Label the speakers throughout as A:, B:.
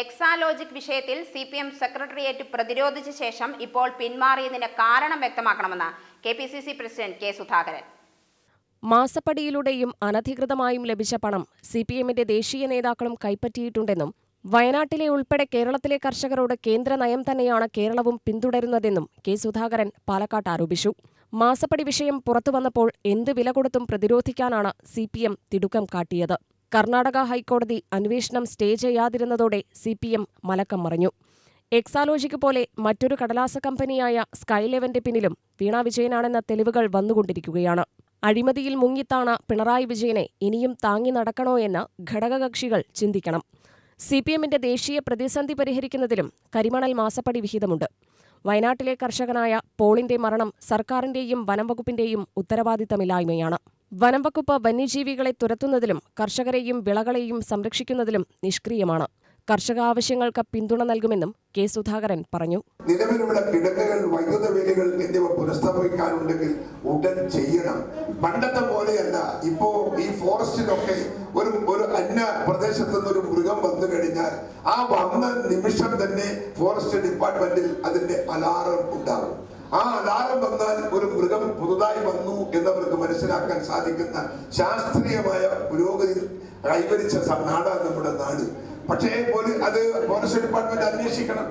A: എക്സാലോജിക് വിഷയത്തിൽ C P M secretariat പ്രതിരോധിച്ച ശേഷം ഇപ്പോൾ പിന്മാറിയതിന്റെ കാരണം വ്യക്തമാക്കണമെന്ന് K P C C president K Sudhakaran.
B: മാസപ്പടിയിലൂടെയും അനധികൃതമായും ലഭിച്ച പണം സി പി എമ്മിന്റെ ദേശീയ നേതാക്കളും കൈപ്പറ്റിയിട്ടുണ്ടെന്നും വയനാട്ടിലെ ഉൾപ്പെടെ കേരളത്തിലെ കർഷകരോട് കേന്ദ്ര നയം തന്നെയാണ് കേരളവും പിന്തുടരുന്നതെന്നും കെ സുധാകരൻ പാലക്കാട്ട് ആരോപിച്ചു. മാസപ്പടി വിഷയം പുറത്തുവന്നപ്പോൾ എന്ത് വില കൊടുത്തും പ്രതിരോധിക്കാനാണ് സി പി എം തിടുക്കം കാട്ടിയത്. കർണാടക ഹൈക്കോടതി അന്വേഷണം സ്റ്റേ ചെയ്യാതിരുന്നതോടെ സി പി എം മലക്കം മറിഞ്ഞു. എക്സാലോജിക്ക് പോലെ മറ്റൊരു കടലാസ കമ്പനിയായ സ്കൈ ലെവന്റെ പിന്നിലും വീണ വിജയനാണെന്ന തെളിവുകൾ വന്നുകൊണ്ടിരിക്കുകയാണ്. അഴിമതിയിൽ മുങ്ങിത്താണ പിണറായി വിജയനെ ഇനിയും താങ്ങി നടക്കണോ എന്ന് ഘടകകക്ഷികൾ ചിന്തിക്കണം. സി പി എമ്മിന്റെ ദേശീയ പ്രതിസന്ധി പരിഹരിക്കുന്നതിലും കരിമണൽ മാസപ്പടി വിഹിതമുണ്ട്. വയനാട്ടിലെ കർഷകനായ പോളിന്റെ മരണം സർക്കാരിന്റെയും വനംവകുപ്പിന്റെയും ഉത്തരവാദിത്തമില്ലായ്മയാണ്. വനംവകുപ്പ് വന്യജീവികളെ തുരത്തുന്നതിലും കർഷകരെയും വിളകളെയും സംരക്ഷിക്കുന്നതിലും നിഷ്ക്രിയമാണ്. കർഷക ആവശ്യങ്ങൾക്ക് പിന്തുണ നൽകുമെന്നും കെ സുധാകരൻ പറഞ്ഞു.
C: നിലവിലുള്ള കിടങ്ങുകൾ വൈദ്യുത വേലികൾ എന്നിവ പുനഃസ്ഥാപിക്കാനുണ്ടെങ്കിൽ ഉടൻ ചെയ്യണം. പണ്ടത്തെ പോലെയല്ല. ഇപ്പോ ഈ ഫോറസ്റ്റിലൊക്കെ ഒരു ഒരു അന്യ പ്രദേശത്ത് നിന്ന് ഒരു മൃഗം വന്നു കഴിഞ്ഞാൽ ആ വന്ന നിമിഷം തന്നെ ഫോറസ്റ്റ് ഡിപ്പാർട്ട്മെന്റിൽ അതിന്റെ അലാറം ഉണ്ടാകും ആ അലാരം വന്നാൽ ഒരു മൃഗം പുതുതായി വന്നു എന്നവർക്ക് മനസ്സിലാക്കാൻ സാധിക്കുന്ന ശാസ്ത്രീയമായ പുരോഗതി കൈവരിച്ച നാടാണ് നമ്മുടെ നാട്. പക്ഷേ പോലും അത് ഫോറസ്റ്റ് ഡിപ്പാർട്ട്മെന്റ് അന്വേഷിക്കണം.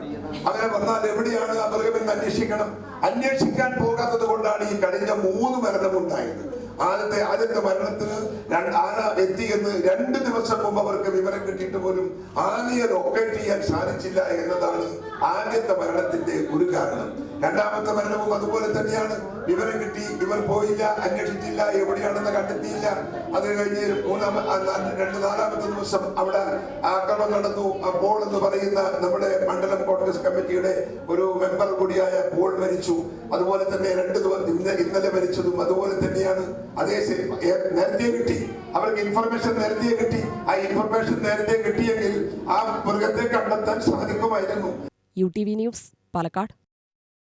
C: അങ്ങനെ വന്നാൽ എവിടെയാണ് ആ മൃഗമെന്ന് അന്വേഷിക്കണം. അന്വേഷിക്കാൻ പോകാത്തത് കൊണ്ടാണ് ഈ കഴിഞ്ഞ മൂന്ന് മരണം ഉണ്ടായത് ആദ്യത്തെ ആദ്യത്തെ മരണത്തിന് ആന എത്തിയെന്ന് രണ്ട് ദിവസം മുമ്പ് അവർക്ക് വിവരം കിട്ടിയിട്ട് പോലും ആനയെ ലൊക്കേറ്റ് ചെയ്യാൻ സാധിച്ചില്ല എന്നതാണ് ആദ്യത്തെ മരണത്തിന്റെ ഒരു കാരണം. രണ്ടാമത്തെ മരണവും അതുപോലെ തന്നെയാണ്. വിവരം കിട്ടി ഇവർ പോയില്ല അന്വേഷിച്ചില്ല എവിടെയാണെന്ന് കണ്ടെത്തിയില്ല. അത് കഴിഞ്ഞ് മൂന്നാം രണ്ട് നാലാമത്തെ ദിവസം അവിടെ ആക്രമണം നടന്നു. അപ്പോൾ എന്ന് പറയുന്ന നമ്മുടെ മണ്ഡലം കോൺഗ്രസ് കമ്മിറ്റിയുടെ ഒരു മെമ്പർ കൂടിയായ പോൾ മരിച്ചു. അതുപോലെ തന്നെ രണ്ട് ഇന്നലെ മരിച്ചതും അതുപോലെ തന്നെയാണ്. അതേ നേരത്തെ കിട്ടി. അവർക്ക് ഇൻഫർമേഷൻ നേരത്തെ കിട്ടി. ആ ഇൻഫർമേഷൻ നേരത്തെ കിട്ടിയെങ്കിൽ ആ മൃഗത്തെ കണ്ടെത്താൻ സാധിക്കുമായിരുന്നു.
B: U T V news Palakkad.